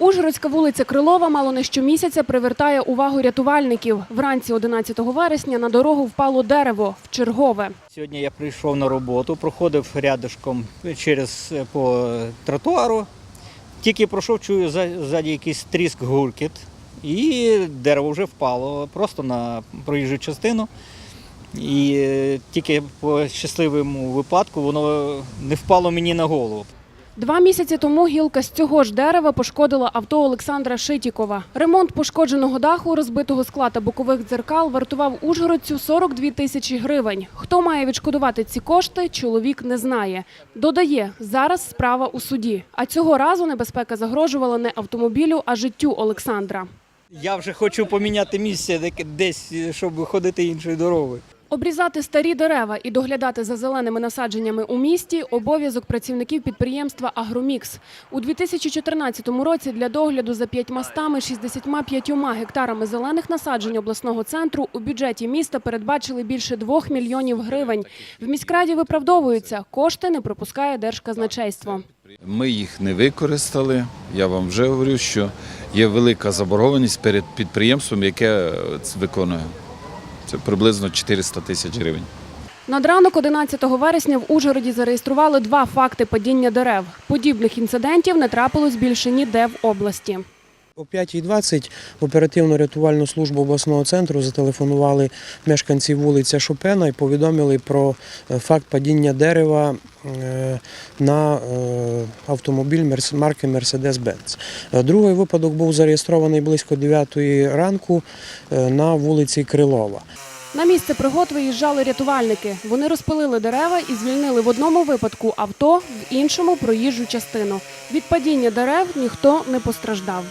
Ужгородська вулиця Крилова мало не щомісяця привертає увагу рятувальників. Вранці 11 вересня на дорогу впало дерево в чергове. Сьогодні я прийшов на роботу, проходив рядишком через е, по тротуару. Тільки пройшов, чую ззаді якийсь тріск гуркіт, і дерево вже впало просто на проїжджу частину. І е, тільки по щасливому випадку воно не впало мені на голову. Два місяці тому гілка з цього ж дерева пошкодила авто Олександра Шитікова. Ремонт пошкодженого даху, розбитого скла та бокових дзеркал вартував Ужгородцю 42 тисячі гривень. Хто має відшкодувати ці кошти, чоловік не знає. Додає, зараз справа у суді. А цього разу небезпека загрожувала не автомобілю, а життю Олександра. Я вже хочу поміняти місце де- десь, щоб ходити іншою дорогою. Обрізати старі дерева і доглядати за зеленими насадженнями у місті – обов'язок працівників підприємства «Агромікс». У 2014 році для догляду за 565 гектарами зелених насаджень обласного центру у бюджеті міста передбачили більше 2 мільйонів гривень. В міськраді виправдовуються – кошти не пропускає Держказначейство. Ми їх не використали. Я вам вже говорю, що є велика заборгованість перед підприємством, яке виконує. Це приблизно 400 тисяч гривень. Над ранок 11 вересня в Ужгороді зареєстрували два факти падіння дерев. Подібних інцидентів не трапилось більше ніде в області. О 5.20 в оперативно-рятувальну службу обласного центру зателефонували мешканці вулиця Шопена і повідомили про е, факт падіння дерева е, на е, автомобіль марки Mercedes-Benz. Е, Другий випадок був зареєстрований близько 9 ранку на вулиці Крилова. На місце пригод виїжджали рятувальники. Вони розпилили дерева і звільнили в одному випадку авто, в іншому проїжджу частину. Від падіння дерев ніхто не постраждав.